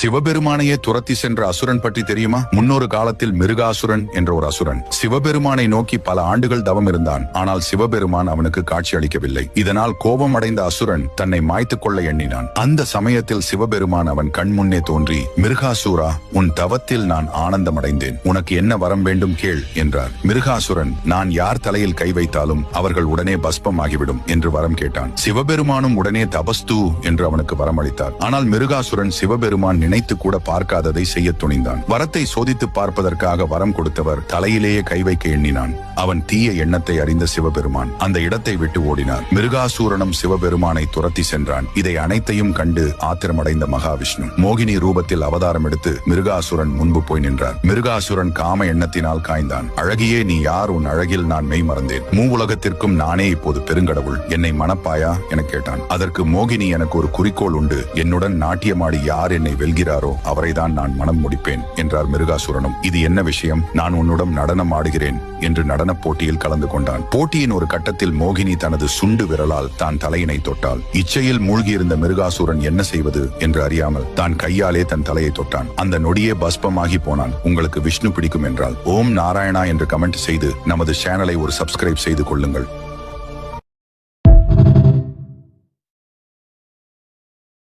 சிவபெருமானையே துரத்தி சென்ற அசுரன் பற்றி தெரியுமா? முன்னொரு காலத்தில் மிருகாசுரன் என்ற ஒரு அசுரன். சிவபெருமானை நோக்கி பல ஆண்டுகள் தவம் இருந்தான். ஆனால் சிவபெருமான் அவனுக்கு காட்சி அளிக்கவில்லை. இதனால் கோபம் அடைந்த அசுரன் தன்னை மாய்த்துக் கொள்ள எண்ணினான். அந்த சமயத்தில் சிவபெருமான் அவன் கண் முன்னே தோன்றி மிருகாசுரா உன் தவத்தில் நான் ஆனந்தம் அடைந்தேன் உனக்கு என்ன வரம் வேண்டும் கேள் என்றார். மிருகாசுரன் நான் யார் தலையில் கை வைத்தாலும் அவர்கள் உடனே பஸ்பம் ஆகிவிடும் என்று வரம் கேட்டான். சிவபெருமானும் உடனே தபஸ்து என்று அவனுக்கு வரம் அளித்தார் ஆனால் மிருகாசுரன் சிவபெருமான் நினைத்து கூட பார்க்காததை செய்ய துணிந்தான். வரத்தை சோதித்து பார்ப்பதற்காக வரம் கொடுத்தவர் தலையிலேயே கை வைக்க எண்ணினான். அவன் தீய எண்ணத்தை அறிந்த சிவபெருமான் அந்த இடத்தை விட்டு ஓடினார் மிருகாசூரனும் சிவபெருமானை துரத்தி சென்றான். இதை அனைத்தையும் கண்டு ஆத்திரமடைந்த மகாவிஷ்ணு மோகினி ரூபத்தில் அவதாரம் எடுத்து மிருகாசுரன் முன்பு போய் நின்றார். மிருகாசுரன் காம எண்ணத்தினால் காய்ந்தான். அழகியே நீ யார்? உன் அழகில் நான் மெய் மறந்தேன். மூ உலகத்திற்கும் நானே இப்போது பெருங்கடவுள். என்னை மனப்பாயா என கேட்டான். அதற்கு மோகினி எனக்கு ஒரு குறிக்கோள் உண்டு. என்னுடன் நாட்டியமாடி யார் என்னை வெல்கிறாரோ அவரைதான் நான் மனம் முடிப்பேன் என்றார் மிருகாசுரனும். இது என்ன விஷயம்? நான் உன்னுடன் நடனம் ஆடுகிறேன் என்று நடன நடனப் போட்டியில் கலந்து கொண்டான். போட்டியின் ஒரு கட்டத்தில் மோகினி தனது சுண்டு விரலால் தான் தலையினை தொட்டாள். இச்சையில் மூழ்கியிருந்த மிருகாசுரன் என்ன செய்வது என்று அறியாமல் தான் கையாலே தன் தலையை தொட்டான். அந்த நொடியே பஸ்பமாகி போனான். உங்களுக்கு விஷ்ணு பிடிக்கும் என்றால் ஓம் நாராயணா என்று கமெண்ட் செய்து நமது சேனலை ஒரு சப்ஸ்கிரைப் செய்து கொள்ளுங்கள்.